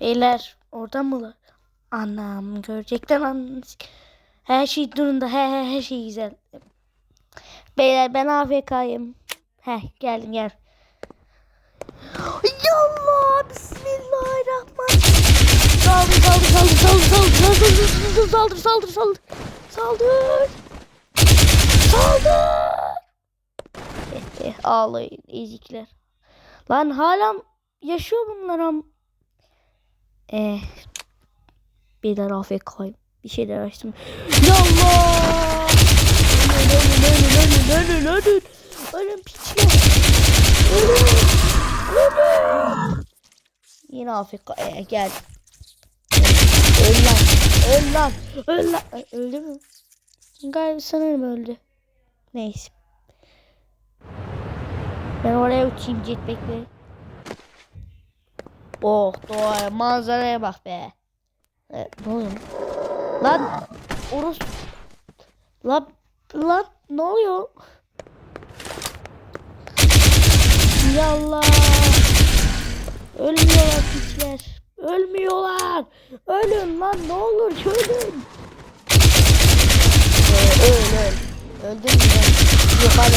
Beyler orada mılar? Anam görecekler anam. Her şey durumda. He he her şey güzel. Beyler ben AFK'yım. He geldim gel. Yallah bismillahirrahmanirrahim. Saldır saldır saldır saldır saldır saldır saldır saldır saldır saldır saldır Eh, eh, ağlayın ezikler. Lan hala yaşıyor bunlar am. Eh. Beyler AFK'yım. Bir şeyler açtım. Yallah. Ölün ölün ölün ölün ölün ölün. Piçler. Ölün. Ölün. Yine AFK. Eh, gel. Öl lan. Öl lan. Öl lan. Öldü mü? Galiba sanırım öldü. Neyse. Ben oraya uçayım jetpack'le. Oh doğaya manzaraya bak be. Evet, ne oluyor? Lan orası Lan lan ne oluyor? Yallah. Ölmüyorlar piçler. Ölmüyorlar. Ölün lan ne olur ölün. Ee, öl öl. Öldün mü? Yok hadi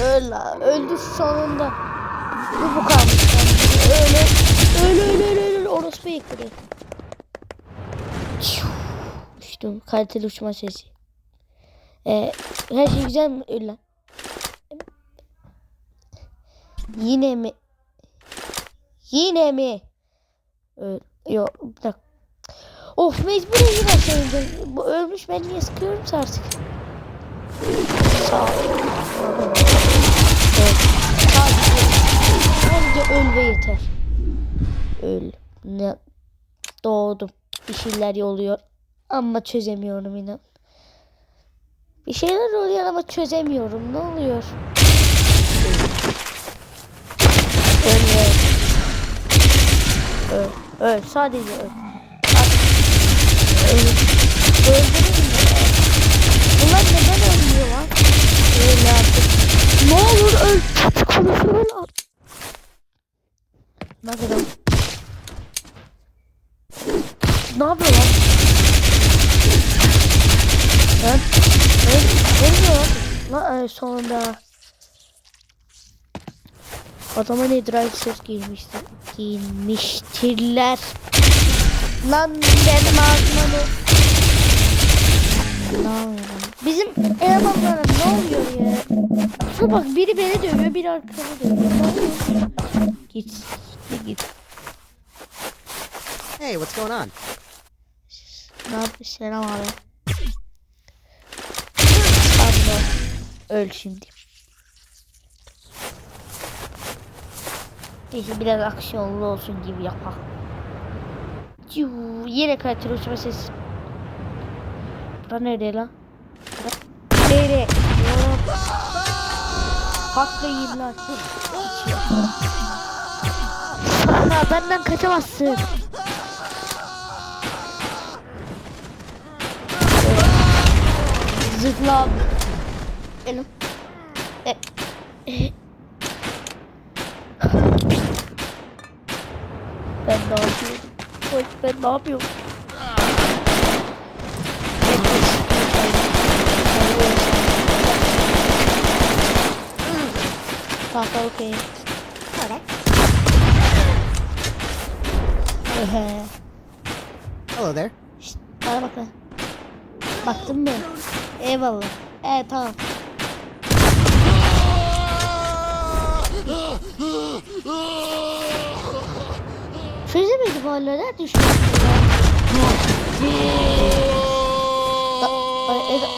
öl. Öl lan. Öldü sonunda. Öl. Öl öl öl öl. Orospu yıkıldı. Uçtum. Kaliteli uçma sesi. Ee, her şey güzel mi? Öl lan. Yine mi? Yine mi? Öl. Yok bir dakika. Of mecburen yine söyleyeceğim. Bu ölmüş ben niye sıkıyorum ki artık? Sağ ol. Evet. Sadece, sadece öl ve yeter. Öl. Ne? Doğdum. Bir şeyler oluyor. Ama çözemiyorum inan. Bir şeyler oluyor ama çözemiyorum. Ne oluyor? Öl. Öl. Öl. Öl. Sadece öl. Öl. Öldürün? Bunlar neden ölmüyor lan? Öl artık. Ne olur öl artık. Ne kadar? Ne yapıyor lan? Lan. Öl. Ölmüyor e, sonunda. Adama ne drive set giymişti. Giymiştirler. Lan benim ağzıma ne? Bizim elemanlara ne oluyor ya? Şu bak biri beni dövüyor, biri arkamı dövüyor. Git git. Hey, what's going on? Ne yapıyorsun? Selam abi. Öl şimdi. Neyse biraz aksiyonlu olsun gibi yapalım. Yuu, yine kaliteli uçma sesi. Bura nerede lan? Oğlum. Patlayayım lan. Ana benden kaçamazsın. Zıpla abi. Elim. E, e. Ben ne yapıyorum? Ben ne yapıyorum? Tamam okey. Hello there. Şşt, bana bak lan. Baktın mı? Eyvallah. Evet tamam. Füze mi duvarlara düştü?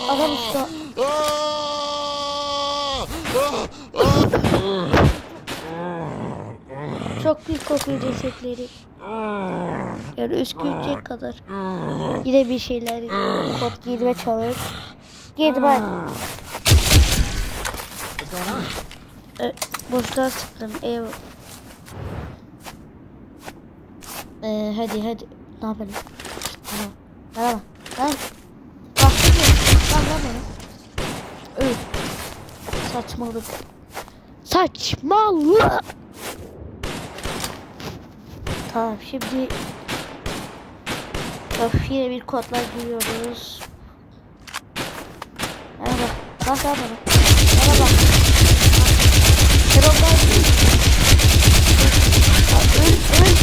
Adam usta. Çok büyük kokuyor cesetleri. Yani üskürecek kadar. Yine bir şeyler kot giydirme çalıyor. Girdi e, ben. Boşluğa sıktım. Eyvallah. E, hadi hadi. Ne yapalım? Tamam. Tamam. Tamam. Baktın mı? Tamam lan bana. Öl. Saçmalık. Saçmalık. Tamam şimdi Öf yine bir kodlar giriyoruz. Merhaba. Bak bak bak. Merhaba. Merhaba. Öl öl.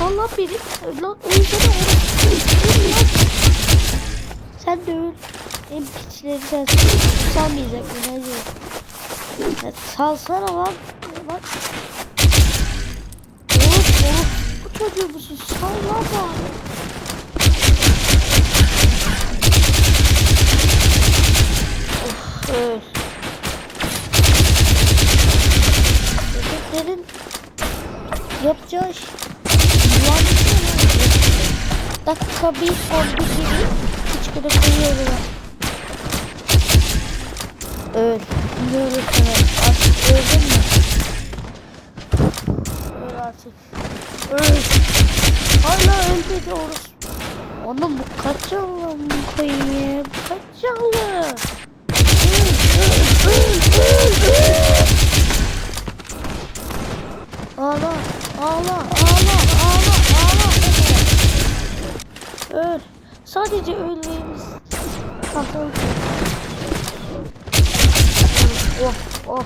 Lan beni. Öl lan ölsene oğlum. Öl lan. Sen de öl. En piçleri sensin. Salmayacak beni hadi. Ya, salsana lan. Bak. Oğlum oğlum. Bu çocuğu musun? Salla bari. Dakika bir on bir gibi hiç kadar koyuyorum. Öl. Ölürsün öl. Artık öldün mü? Öl artık. Öl. Hala ölmedi orası. Oğlum bu kaç canlı koyayım? Kaç canlı? Öl, öl, öl, öl, öl. Ağla, ağla, ağla, ağla, ağla. Öl. Sadece ölmeyimiz. Ah öl. Oh, oh.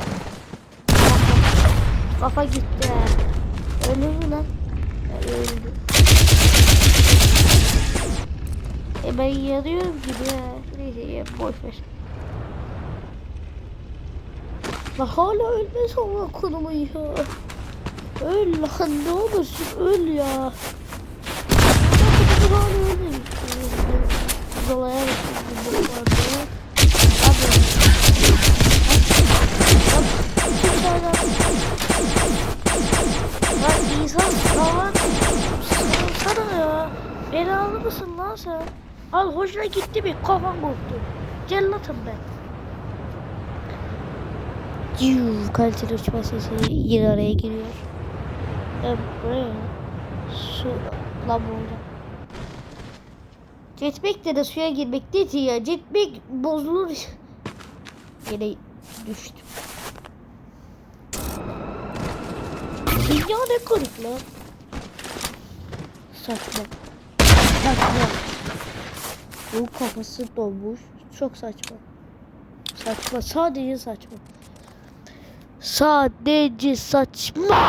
Kafa gitti. Ölür mü lan? Öldü. E ben yanıyorum gibi. Neyse boş ver. Lan hala ölmez ama konumu ya. Öl lan ne olursun öl ya. Zolaya bakıyorum. Hadi. Lan insan salak. Sana ya. Belalı mısın lan sen? Al hoşuna gitti mi? Kafam koptu. Cellatım ben. Ciu kaliteli uçma sesi yine araya giriyor. Ben buraya su lan burada. Jetpack de de suya girmek değil ya. Jetpack bozulur. Yine düştüm. Dünya ne garip lan. Saçma. Saçma. Bu kafası donmuş. Çok saçma. Saçma. Sadece saçma. Sadece saçma.